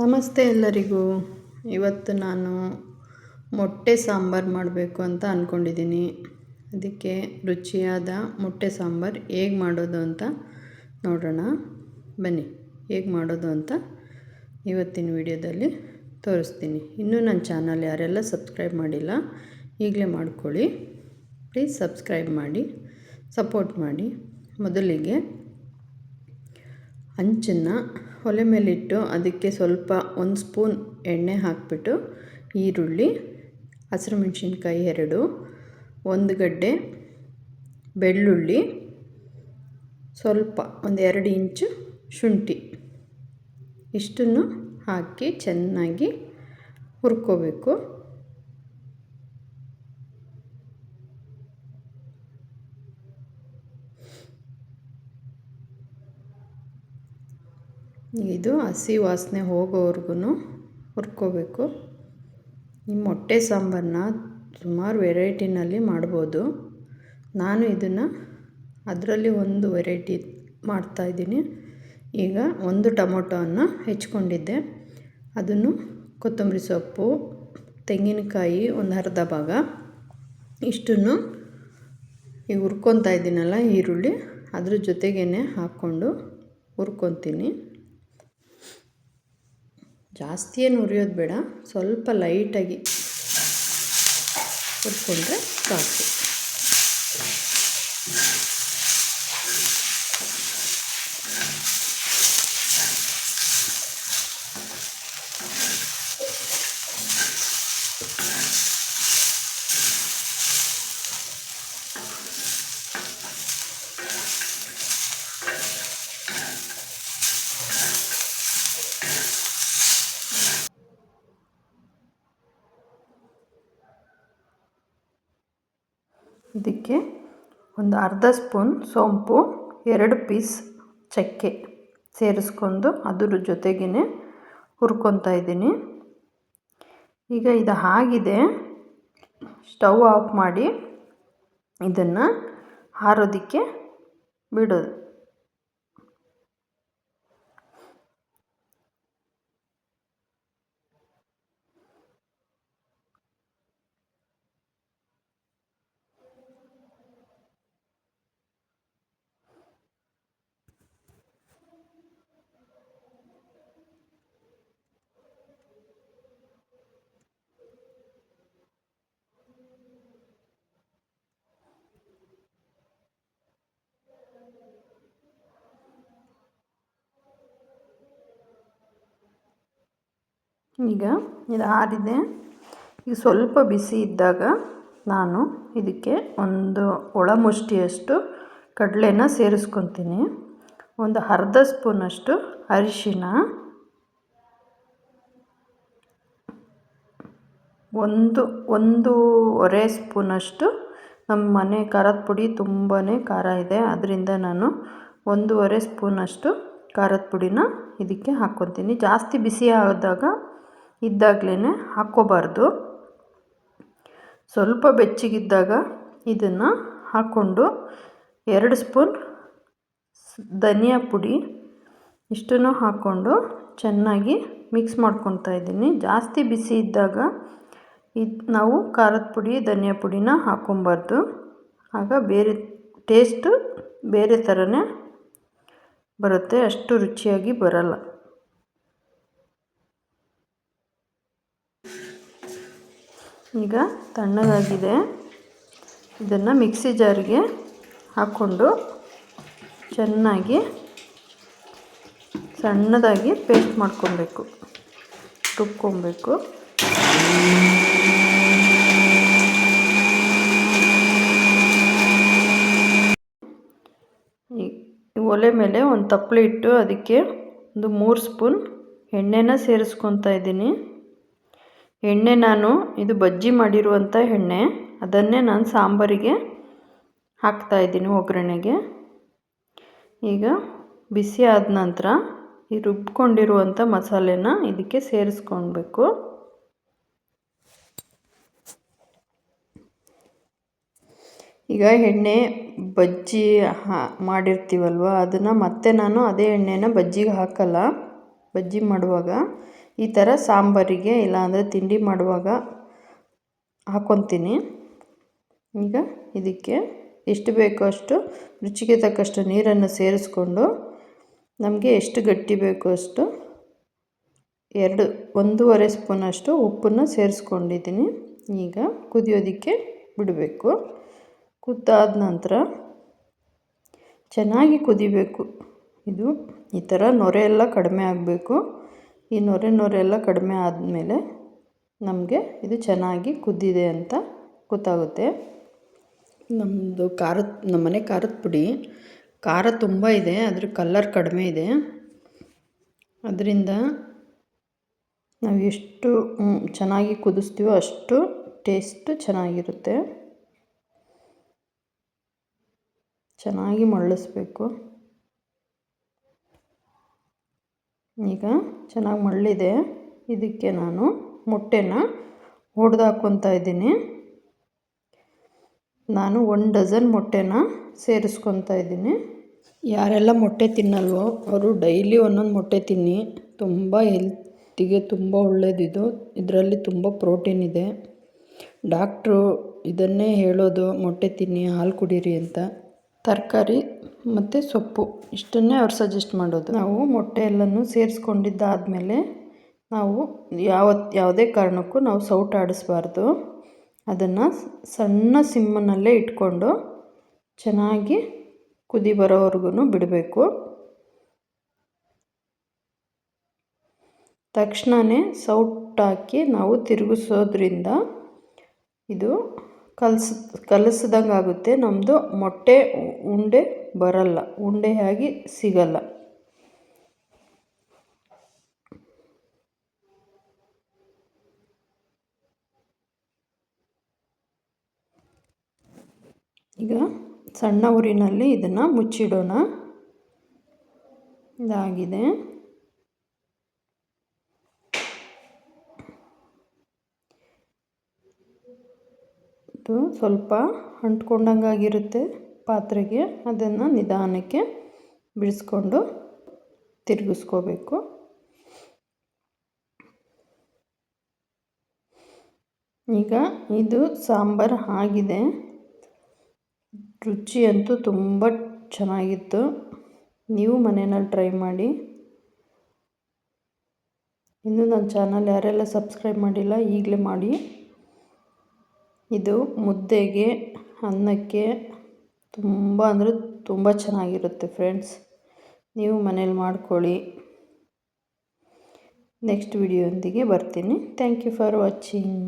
ನಮಸ್ತೆ ಎಲ್ಲರಿಗೂ. ಇವತ್ತು ನಾನು ಮೊಟ್ಟೆ ಸಾಂಬಾರು ಮಾಡಬೇಕು ಅಂತ ಅಂದ್ಕೊಂಡಿದ್ದೀನಿ ಅದಕ್ಕೆ ರುಚಿಯಾದ ಮೊಟ್ಟೆ ಸಾಂಬಾರು ಹೇಗೆ ಮಾಡೋದು ಅಂತ ನೋಡೋಣ. ಬನ್ನಿ, ಹೇಗೆ ಮಾಡೋದು ಅಂತ ಇವತ್ತಿನ ವಿಡಿಯೋದಲ್ಲಿ ತೋರಿಸ್ತೀನಿ. ಇನ್ನೂ ನನ್ನ ಚಾನಲ್ ಯಾರೆಲ್ಲ ಸಬ್ಸ್ಕ್ರೈಬ್ ಮಾಡಿಲ್ಲ, ಈಗಲೇ ಮಾಡ್ಕೊಳ್ಳಿ. ಪ್ಲೀಸ್ ಸಬ್ಸ್ಕ್ರೈಬ್ ಮಾಡಿ, ಸಪೋರ್ಟ್ ಮಾಡಿ. ಮೊದಲಿಗೆ ಹಂಚನ್ನು ಒಲೆ ಮೇಲಿಟ್ಟು ಅದಕ್ಕೆ ಸ್ವಲ್ಪ ಒಂದು ಸ್ಪೂನ್ ಎಣ್ಣೆ ಹಾಕಿಬಿಟ್ಟು ಈರುಳ್ಳಿ, ಹಸಿರು ಮೆಣಸಿನ್ಕಾಯಿ ಎರಡು, ಒಂದು ಗಡ್ಡೆ ಬೆಳ್ಳುಳ್ಳಿ, ಸ್ವಲ್ಪ ಒಂದು ಎರಡು ಇಂಚು ಶುಂಠಿ. ಇಷ್ಟನ್ನು ಹಾಕಿ ಚೆನ್ನಾಗಿ ಹುರ್ಕೋಬೇಕು. ಇದು ಹಸಿ ವಾಸನೆ ಹೋಗೋವರೆಗೂ ಹುರ್ಕೋಬೇಕು. ಈ ಮೊಟ್ಟೆ ಸಾಂಬಾರನ್ನ ಸುಮಾರು ವೆರೈಟಿನಲ್ಲಿ ಮಾಡ್ಬೋದು. ನಾನು ಇದನ್ನು ಅದರಲ್ಲಿ ಒಂದು ವೆರೈಟಿ ಮಾಡ್ತಾಯಿದ್ದೀನಿ ಈಗ ಒಂದು ಟೊಮೊಟೊವನ್ನು ಹೆಚ್ಕೊಂಡಿದ್ದೆ. ಅದನ್ನು ಕೊತ್ತಂಬರಿ ಸೊಪ್ಪು, ತೆಂಗಿನಕಾಯಿ ಒಂದು ಅರ್ಧ ಭಾಗ, ಇಷ್ಟನ್ನು ಈಗ ಹುರ್ಕೊತಾ ಇದ್ದೀನಲ್ಲ ಈರುಳ್ಳಿ, ಅದ್ರ ಜೊತೆಗೇ ಹಾಕ್ಕೊಂಡು ಹುರ್ಕೊತೀನಿ. ಜಾಸ್ತಿ ಏನು ಉರಿಯೋದು ಬೇಡ. ಸ್ವಲ್ಪ ಲೈಟಾಗಿ ಹುರ್ಕೊಂಡ್ರೆ ಸಾಕು. ಇದಕ್ಕೆ ಒಂದು ಅರ್ಧ ಸ್ಪೂನ್ ಸೋಂಪು, ಎರಡು ಪೀಸ್ ಚಕ್ಕೆ ಸೇರಿಸ್ಕೊಂಡು ಅದರ ಜೊತೆಗೇ ಹುರ್ಕೊತಾ ಇದ್ದೀನಿ. ಈಗ ಇದು ಆಗಿದೆ. ಸ್ಟವ್ ಆಫ್ ಮಾಡಿ ಇದನ್ನು ಹಾರೋದಕ್ಕೆ ಬಿಡೋದು. ಈಗ ಇದು ಆರಿದೆ ಈಗ ಸ್ವಲ್ಪ ಬಿಸಿ ಇದ್ದಾಗ ನಾನು ಇದಕ್ಕೆ ಒಂದು ಒಳ ಮುಷ್ಟಿಯಷ್ಟು ಕಡಲೆನ ಸೇರಿಸ್ಕೊತೀನಿ. ಒಂದು ಅರ್ಧ ಸ್ಪೂನಷ್ಟು ಅರಿಶಿನ ಒಂದು, ಒಂದೂವರೆ ಸ್ಪೂನಷ್ಟು ನಮ್ಮ ಮನೆ ಖಾರದ ಪುಡಿ ತುಂಬಾ ಖಾರ ಇದೆ. ಅದರಿಂದ ನಾನು ಒಂದೂವರೆ ಸ್ಪೂನಷ್ಟು ಖಾರದ ಪುಡಿನ ಇದಕ್ಕೆ ಹಾಕ್ಕೊತೀನಿ. ಜಾಸ್ತಿ ಬಿಸಿ ಆದಾಗ ಇದ್ದಾಗಲೇ ಹಾಕ್ಕೋಬಾರ್ದು. ಸ್ವಲ್ಪ ಬೆಚ್ಚಗಿದ್ದಾಗ ಇದನ್ನು ಹಾಕ್ಕೊಂಡು ಎರಡು ಸ್ಪೂನ್ ಧನಿಯಾ ಪುಡಿ ಇಷ್ಟನ್ನು ಹಾಕ್ಕೊಂಡು ಚೆನ್ನಾಗಿ ಮಿಕ್ಸ್ ಮಾಡ್ಕೊತಾ ಇದ್ದೀನಿ. ಜಾಸ್ತಿ ಬಿಸಿ ಇದ್ದಾಗ ಇದು ನಾವು ಖಾರದ ಪುಡಿ, ಧನಿಯಾ ಪುಡಿನ ಹಾಕ್ಕೊಬಾರ್ದು. ಆಗ ಬೇರೆ ಟೇಸ್ಟು ಬೇರೆ ಥರನೇ ಬರುತ್ತೆ, ಅಷ್ಟು ರುಚಿಯಾಗಿ ಬರಲ್ಲ. ಈಗ ತಣ್ಣಗಾಗಿದೆ. ಇದನ್ನು ಮಿಕ್ಸಿ ಜಾರಿಗೆ ಹಾಕ್ಕೊಂಡು ಚೆನ್ನಾಗಿ ಸಣ್ಣದಾಗಿ ಪೇಸ್ಟ್ ಮಾಡ್ಕೊಬೇಕು. ರುಬ್ಕೊಬೇಕು. ಒಲೆ ಮೇಲೆ ಒಂದು ತಪ್ಪಲೆ ಇಟ್ಟು ಅದಕ್ಕೆ ಒಂದು ಮೂರು ಸ್ಪೂನ್ ಎಣ್ಣೆನ ಸೇರಿಸ್ಕೊತಾ ಇದ್ದೀನಿ. ಎಣ್ಣೆ ನಾನು ಇದು ಬಜ್ಜಿ ಮಾಡಿರುವಂಥ ಎಣ್ಣೆ, ಅದನ್ನೇ ನಾನು ಸಾಂಬಾರಿಗೆ ಹಾಕ್ತಾಯಿದ್ದೀನಿ ಒಗ್ಗರಣೆಗೆ. ಈಗ ಬಿಸಿ ಆದ ನಂತರ ಈ ರುಬ್ಕೊಂಡಿರುವಂಥ ಮಸಾಲೆನ ಇದಕ್ಕೆ ಸೇರಿಸ್ಕೊಳ್ಬೇಕು. ಈಗ ಎಣ್ಣೆ ಬಜ್ಜಿ ಮಾಡಿರ್ತೀವಲ್ವ, ಅದನ್ನು ಮತ್ತೆ ನಾನು ಅದೇ ಎಣ್ಣೆನ ಬಜ್ಜಿಗೆ ಹಾಕಲ್ಲ, ಬಜ್ಜಿ ಮಾಡುವಾಗ. ಈ ಥರ ಸಾಂಬಾರಿಗೆ ಇಲ್ಲಾಂದರೆ ತಿಂಡಿ ಮಾಡುವಾಗ ಹಾಕ್ಕೊತೀನಿ ಈಗ ಇದಕ್ಕೆ ಎಷ್ಟು ಬೇಕೋ ಅಷ್ಟು ರುಚಿಗೆ ತಕ್ಕಷ್ಟು ನೀರನ್ನು ಸೇರಿಸ್ಕೊಂಡು ನಮಗೆ ಎಷ್ಟು ಗಟ್ಟಿ ಬೇಕೋ ಅಷ್ಟು ಎರಡು, ಒಂದೂವರೆ ಸ್ಪೂನಷ್ಟು ಉಪ್ಪನ್ನು ಸೇರಿಸ್ಕೊಂಡಿದ್ದೀನಿ. ಈಗ ಕುದಿಯೋದಕ್ಕೆ ಬಿಡಬೇಕು. ಕುದ್ದಾದ ನಂತರ ಚೆನ್ನಾಗಿ ಕುದಿಬೇಕು. ಇದು ಈ ಥರ ನೊರೆ ಎಲ್ಲ ಕಡಿಮೆ ಆಗಬೇಕು. ಈ ನೊರೆ ನೊರೆ ಎಲ್ಲ ಕಡಿಮೆ ಆದಮೇಲೆ ನಮಗೆ ಇದು ಚೆನ್ನಾಗಿ ಕುದ್ದಿದೆ ಅಂತ ಗೊತ್ತಾಗುತ್ತೆ. ನಮ್ಮದು ಖಾರದ ನಮ್ಮನೆ ಖಾರದ ಪುಡಿ, ಖಾರ ತುಂಬ ಇದೆ ಅದ್ರ ಕಲ್ಲರ್ ಕಡಿಮೆ ಇದೆ. ಅದರಿಂದ ನಾವು ಎಷ್ಟು ಚೆನ್ನಾಗಿ ಕುದಿಸ್ತೀವೋ ಅಷ್ಟು ಟೇಸ್ಟ್ ಚೆನ್ನಾಗಿರುತ್ತೆ. ಚೆನ್ನಾಗಿ ಮಳ್ಳಿಸ್ಬೇಕು ಈಗ ಚೆನ್ನಾಗಿ ಮಳ್ಳಿದೆ. ಇದಕ್ಕೆ ನಾನು ಮೊಟ್ಟೆನ ಹೊಡೆದು ಹಾಕ್ಕೊತಾ ಇದ್ದೀನಿ. ನಾನು ಒನ್ ಡಜನ್ ಮೊಟ್ಟೆನ ಸೇರಿಸ್ಕೊತಾ ಇದ್ದೀನಿ. ಯಾರೆಲ್ಲ ಮೊಟ್ಟೆ ತಿನ್ನಲ್ವೋ ಅವರು ಡೈಲಿ ಒಂದೊಂದು ಮೊಟ್ಟೆ ತಿನ್ನಿ. ತುಂಬ ಹೆಲ್ತಿಗೆ ತುಂಬ ಒಳ್ಳೆಯದಿದು ಇದರಲ್ಲಿ ತುಂಬ ಪ್ರೋಟೀನ್ ಇದೆ. ಡಾಕ್ಟ್ರು ಇದನ್ನೇ ಹೇಳೋದು, ಮೊಟ್ಟೆ ತಿನ್ನಿ, ಹಾಲು ಕುಡೀರಿ ಅಂತ. ತರಕಾರಿ ಮತ್ತು ಸೊಪ್ಪು, ಇಷ್ಟನ್ನೇ ಅವ್ರು ಸಜೆಸ್ಟ್ ಮಾಡೋದು. ನಾವು ಮೊಟ್ಟೆ ಎಲ್ಲನೂ ಸೇರಿಸ್ಕೊಂಡಿದ್ದಾದಮೇಲೆ ನಾವು ಯಾವ ಯಾವುದೇ ಕಾರಣಕ್ಕೂ ನಾವು ಸೌಟ್ ಆಡಿಸ್ಬಾರ್ದು. ಅದನ್ನು ಸಣ್ಣ ಸಿಮ್ಮನಲ್ಲೇ ಇಟ್ಕೊಂಡು ಚೆನ್ನಾಗಿ ಕುದಿ ಬರೋವರೆಗೂ ಬಿಡಬೇಕು. ತಕ್ಷಣವೇ ಹಾಕಿ ನಾವು ತಿರುಗಿಸೋದ್ರಿಂದ ಇದು ಕಲ್ಸ್, ಕಲಸ್ದಂಗೆ ಆಗುತ್ತೆ. ನಮ್ಮದು ಮೊಟ್ಟೆ ಉಂಡೆ ಬರಲ್ಲ. ಉಂಡೆಯಾಗಿ ಸಿಗಲ್ಲ. ಈಗ ಸಣ್ಣ ಊರಿನಲ್ಲಿ ಇದನ್ನು ಮುಚ್ಚಿಡೋಣ. ಇದಾಗಿದೆ. ಇದು ಸ್ವಲ್ಪ ಅಂಟ್ಕೊಂಡಂಗಾಗಿರುತ್ತೆ ಪಾತ್ರೆಗೆ. ಅದನ್ನು ನಿಧಾನಕ್ಕೆ ಬಿಡಿಸ್ಕೊಂಡು ತಿರುಗಿಸ್ಕೋಬೇಕು. ಈಗ ಇದು ಸಾಂಬಾರು ಆಗಿದೆ. ರುಚಿ ಅಂತೂ ತುಂಬ ಚೆನ್ನಾಗಿತ್ತು. ನೀವು ಮನೆಯಲ್ಲಿ ಟ್ರೈ ಮಾಡಿ. ಇನ್ನೂ ನನ್ನ ಚಾನಲ್ ಯಾರೆಲ್ಲ ಸಬ್ಸ್ಕ್ರೈಬ್ ಮಾಡಿಲ್ಲ ಈಗಲೇ ಮಾಡಿ. ಇದು ಮುದ್ದೆಗೆ, ಅನ್ನಕ್ಕೆ ತುಂಬ ಅಂದರೆ ತುಂಬ ಚೆನ್ನಾಗಿರುತ್ತೆ ಫ್ರೆಂಡ್ಸ್ ನೀವು ಮನೇಲಿ ಮಾಡ್ಕೊಳ್ಳಿ. ನೆಕ್ಸ್ಟ್ ವಿಡಿಯೋದೊಂದಿಗೆ ಬರ್ತೀನಿ. Thank you for watching